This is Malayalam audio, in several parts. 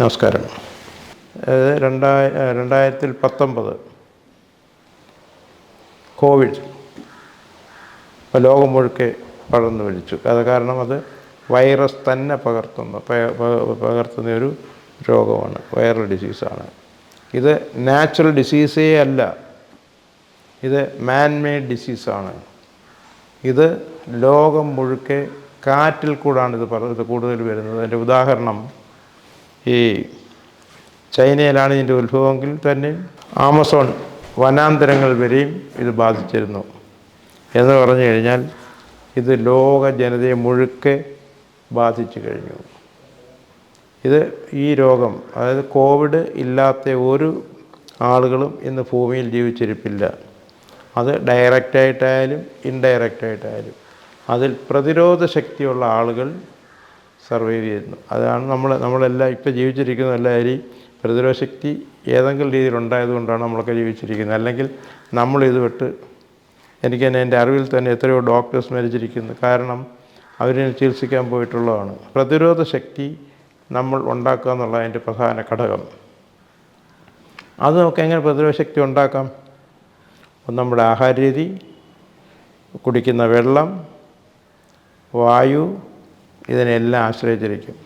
നമസ്കാരം. രണ്ടായ രണ്ടായിരത്തിൽ പത്തൊമ്പത്. കോവിഡ്. ലോകം മുഴുക്കെ പടർന്നു വിളിച്ചു അത് കാരണം അത് വൈറസ് തന്നെ പകർത്തുന്ന. പകർത്തുന്ന ഒരു രോഗമാണ്. വൈറൽ ഡിസീസാണ്. ഇത് നാച്ചുറൽ ഡിസീസേ അല്ല. ഇത് മാൻമെയ്ഡ് ഡിസീസാണ്. ഇത് ലോകം മുഴുക്കെ കാറ്റിൽ കൂടാണ് ഇത് പറ ഇത് കൂടുതൽ വരുന്നത്. അതിന്റെ ഉദാഹരണം ഈ ചൈനയിലാണ് ഇതിന്റെ ഉത്ഭവമെങ്കിൽ തന്നെ ആമസോൺ വനാന്തരങ്ങൾ വരെയും ഇത് ബാധിച്ചിരുന്നു. എന്ന് പറഞ്ഞു കഴിഞ്ഞാൽ ഇത് ലോക ജനതയെ മുഴുക്കെ ബാധിച്ചു കഴിഞ്ഞു. ഇത് ഈ രോഗം അതായത് കോവിഡ് ഇല്ലാത്ത ഒരു ആളുകളും ഇന്ന് ഭൂമിയിൽ ജീവിച്ചിരിപ്പില്ല. അത് ഡയറക്റ്റായിട്ടായാലും ഇൻഡയറക്റ്റായിട്ടായാലും. അതിൽ പ്രതിരോധ ശക്തിയുള്ള ആളുകൾ സർവൈവ് ചെയ്യുന്നു. അതാണ് നമ്മൾ നമ്മളെല്ലാം ഇപ്പോൾ ജീവിച്ചിരിക്കുന്ന എല്ലാവരും പ്രതിരോധ ശക്തി ഏതെങ്കിലും രീതിയിൽ ഉണ്ടായതുകൊണ്ടാണ് നമ്മളൊക്കെ ജീവിച്ചിരിക്കുന്നത്. അല്ലെങ്കിൽ നമ്മളിത് വിട്ട് എനിക്ക് തന്നെ എന്റെ അറിവിൽ തന്നെ എത്രയോ ഡോക്ടേഴ്സ് മരിച്ചിരിക്കുന്നു. കാരണം അവരിനെ ചികിത്സിക്കാൻ പോയിട്ടുള്ളതാണ്. പ്രതിരോധ ശക്തി നമ്മൾ ഉണ്ടാക്കുക എന്നുള്ള അതിന്റെ പ്രധാന ഘടകം. അത് നമുക്ക് എങ്ങനെ പ്രതിരോധ ശക്തി ഉണ്ടാക്കാം? നമ്മുടെ ആഹാരരീതി കുടിക്കുന്ന വെള്ളം വായു ഇതിനെല്ലാം ആശ്രയിച്ചിരിക്കും.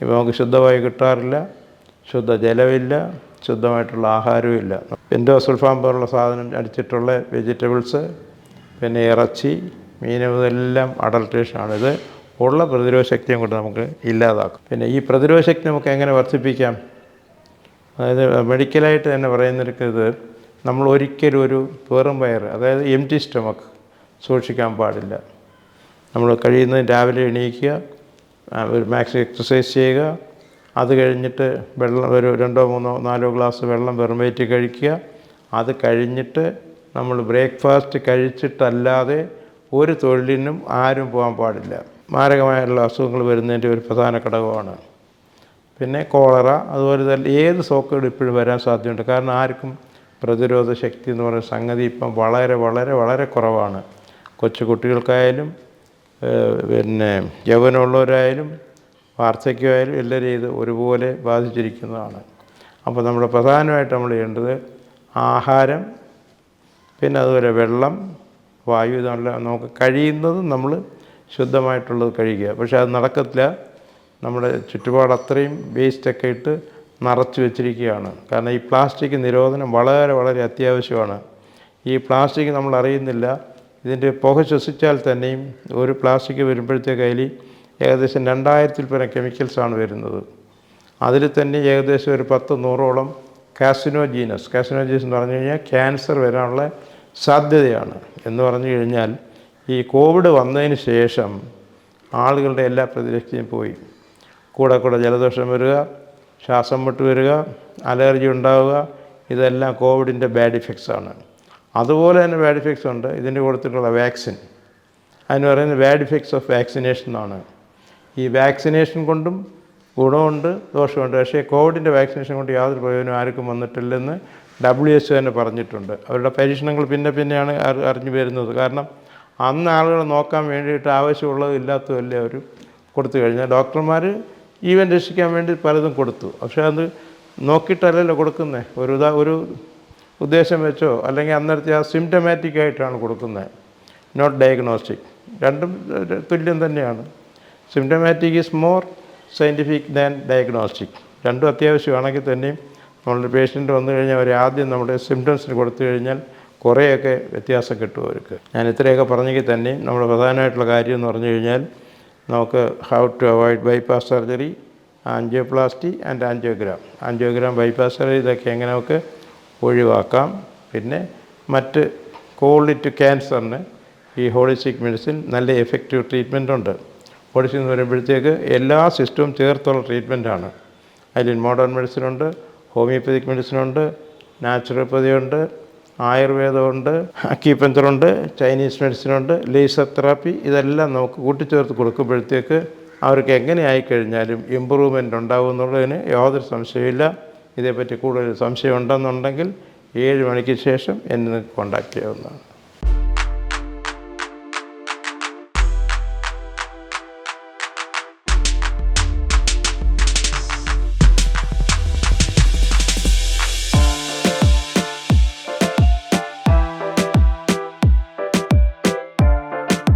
ഇപ്പോൾ നമുക്ക് ശുദ്ധമായി കിട്ടാറില്ല ശുദ്ധ ജലമില്ല ശുദ്ധമായിട്ടുള്ള ആഹാരവും ഇല്ല. എൻഡോസൾഫാൻ പോലുള്ള സാധനം അടിച്ചിട്ടുള്ള വെജിറ്റബിൾസ് പിന്നെ ഇറച്ചി മീൻ ഇതെല്ലാം അഡൾട്രേഷനാണ് ഇത് ഉള്ള പ്രതിരോധ ശക്തിയും കൊണ്ട് നമുക്ക് ഇല്ലാതാക്കും. പിന്നെ ഈ പ്രതിരോധ ശക്തി നമുക്ക് എങ്ങനെ വർദ്ധിപ്പിക്കാം? അതായത് മെഡിക്കലായിട്ട് തന്നെ പറയുന്നിരിക്കുന്നത് നമ്മൾ ഒരിക്കലും ഒരു വെറും വയറ് അതായത് എം ടി സ്റ്റൊമക്ക് സൂക്ഷിക്കാൻ പാടില്ല. നമ്മൾ കഴിയുന്നതും രാവിലെ എണീക്കുക ഒരു മാക്സിമം എക്സസൈസ് ചെയ്യുക. അത് കഴിഞ്ഞിട്ട് വെള്ളം ഒരു രണ്ടോ മൂന്നോ നാലോ ഗ്ലാസ് വെള്ളം വെറുമേറ്റ് കഴിക്കുക. അത് കഴിഞ്ഞിട്ട് നമ്മൾ ബ്രേക്ക്ഫാസ്റ്റ് കഴിച്ചിട്ടല്ലാതെ ഒരു തൊഴിലിനും ആരും പോകാൻ പാടില്ല. മാരകമായുള്ള അസുഖങ്ങൾ വരുന്നതിന്റെ ഒരു പ്രധാന ഘടകമാണ്. പിന്നെ കോളറ അതുപോലെ തന്നെ ഏത് സോക്കേട് ഇപ്പോഴും വരാൻ സാധ്യതയുണ്ട്? കാരണം ആർക്കും പ്രതിരോധ ശക്തി എന്ന് പറയുന്ന സംഗതി ഇപ്പം വളരെ വളരെ വളരെ കുറവാണ്. കൊച്ചു കുട്ടികൾക്കായാലും പിന്നെ യൗവനമുള്ളവരായാലും വാർദ്ധക്യമായാലും എല്ലാവരും ഇത് ഒരുപോലെ ബാധിച്ചിരിക്കുന്നതാണ്. അപ്പോൾ നമ്മൾ പ്രധാനമായിട്ട് നമ്മൾ ചെയ്യേണ്ടത് ആഹാരം പിന്നെ അതുപോലെ വെള്ളം വായു ഇതെല്ലാം നമുക്ക് കഴിയുന്നതും നമ്മൾ ശുദ്ധമായിട്ടുള്ളത് കഴിക്കുക. പക്ഷേ അത് നടക്കത്തില്ല. നമ്മുടെ ചുറ്റുപാട് അത്രയും വേസ്റ്റൊക്കെ ഇട്ട് നിറച്ച് വെച്ചിരിക്കുകയാണ്. കാരണം ഈ പ്ലാസ്റ്റിക് നിരോധനം വളരെ വളരെ അത്യാവശ്യമാണ്. ഈ പ്ലാസ്റ്റിക് നമ്മൾ അറിയുന്നില്ല. ഇതിന്റെ പുക ശ്വസിച്ചാൽ തന്നെയും ഒരു പ്ലാസ്റ്റിക് വരുമ്പോഴത്തേക്ക് അതിൽ ഏകദേശം രണ്ടായിരത്തിൽ പരം കെമിക്കൽസാണ് വരുന്നത്. അതിൽ തന്നെ ഏകദേശം ഒരു പത്ത് നൂറോളം കാസിനോജീനസ് കാസിനോജീനസ് എന്ന് പറഞ്ഞു കഴിഞ്ഞാൽ ക്യാൻസർ വരാനുള്ള സാധ്യതയാണ്. എന്ന് പറഞ്ഞു കഴിഞ്ഞാൽ ഈ കോവിഡ് വന്നതിന് ശേഷം ആളുകളുടെ എല്ലാ പ്രതിരക്ഷയും പോയി. കൂടെ കൂടെ ജലദോഷം വരിക ശ്വാസം മുട്ട് വരിക അലർജി ഉണ്ടാവുക ഇതെല്ലാം കോവിഡിന്റെ ബാഡ് ഇഫക്ട്സാണ് അതുപോലെ തന്നെ ബാഡ് ഇഫക്ട്സ് ഉണ്ട്. ഇതിന്റെ കൊടുത്തിട്ടുള്ള വാക്സിൻ. അതിന് പറയുന്നത് ബാഡ് ഇഫക്ട്സ് ഓഫ് വാക്സിനേഷൻ എന്നാണ്. ഈ വാക്സിനേഷൻ കൊണ്ടും ഗുണമുണ്ട് ദോഷമുണ്ട്. പക്ഷേ കോവിഡിന്റെ വാക്സിനേഷൻ കൊണ്ട് യാതൊരു പ്രയോജനം ആർക്കും വന്നിട്ടില്ലെന്ന് ഡബ്ല്യു എച്ച് തന്നെ പറഞ്ഞിട്ടുണ്ട്. അവരുടെ പരീക്ഷണങ്ങൾ പിന്നെ പിന്നെയാണ് അറി- അറിഞ്ഞു വരുന്നത്. കാരണം അന്ന് ആളുകളെ നോക്കാൻ വേണ്ടിയിട്ട് ആവശ്യമുള്ളത് ഇല്ലാത്തതല്ലേ അവർ കൊടുത്തു കഴിഞ്ഞാൽ ഡോക്ടർമാർ ജീവൻ രക്ഷിക്കാൻ വേണ്ടി പലതും കൊടുത്തു. പക്ഷേ അത് നോക്കിയിട്ടല്ലല്ലോ കൊടുക്കുന്നത് ഒരു ഒരു ഉദ്ദേശം വെച്ചോ അല്ലെങ്കിൽ അന്നേരത്തെ ആ സിംറ്റമാറ്റിക് ആയിട്ടാണ് കൊടുക്കുന്നത്. നോട്ട് ഡയഗ്നോസ്റ്റിക് രണ്ടും തുല്യം തന്നെയാണ്. Symptomatic is more scientific than diagnostic രണ്ടും അത്യാവശ്യമാണെങ്കിൽ തന്നെയും നമ്മളുടെ പേഷ്യന്റ് വന്നു കഴിഞ്ഞാൽ അവർ ആദ്യം നമ്മുടെ സിംറ്റംസിന് കൊടുത്തു കഴിഞ്ഞാൽ കുറേയൊക്കെ വ്യത്യാസം കിട്ടും അവർക്ക്. ഞാൻ ഇത്രയൊക്കെ പറഞ്ഞെങ്കിൽ തന്നെയും നമ്മുടെ പ്രധാനമായിട്ടുള്ള കാര്യം എന്ന് പറഞ്ഞു കഴിഞ്ഞാൽ നമുക്ക് how to avoid bypass surgery angioplasty and angiogram angiogram bypass surgery ഇതൊക്കെ എങ്ങനെ നമുക്ക് ഒഴിവാക്കാം. പിന്നെ മറ്റ് കോൾഡ് ടു ക്യാൻസറിന് ഈ ഹോളിസ്റ്റിക് മെഡിസിൻ നല്ല എഫക്റ്റീവ് ട്രീറ്റ്മെന്റ് ഉണ്ട്. ഹോളിസ്റ്റിക് എന്ന് പറയുമ്പോഴത്തേക്ക് എല്ലാ സിസ്റ്റവും ചേർത്തുള്ള ട്രീറ്റ്മെന്റാണ് അതിൽ മോഡേൺ മെഡിസിൻ ഉണ്ട് ഹോമിയോപ്പതിക് മെഡിസിൻ ഉണ്ട് നാച്ചുറോപ്പതി ഉണ്ട് ആയുർവേദമുണ്ട് അക്യൂപഞ്ചറുണ്ട് ചൈനീസ് മെഡിസിൻ ഉണ്ട് ലേസർ തെറാപ്പി ഇതെല്ലാം നമുക്ക് കൂട്ടിച്ചേർത്ത് കൊടുക്കുമ്പോഴത്തേക്ക് അവർക്ക് എങ്ങനെ ആയിക്കഴിഞ്ഞാലും ഇമ്പ്രൂവ്മെന്റ് ഉണ്ടാവും എന്നുള്ളതിന് യാതൊരു സംശയമില്ല ഇതേപ്പറ്റി കൂടുതൽ സംശയം ഉണ്ടെന്നുണ്ടെങ്കിൽ ഏഴ് മണിക്ക് ശേഷം എന്നെ കോൺടാക്റ്റ് ചെയ്യാവുന്നതാണ്.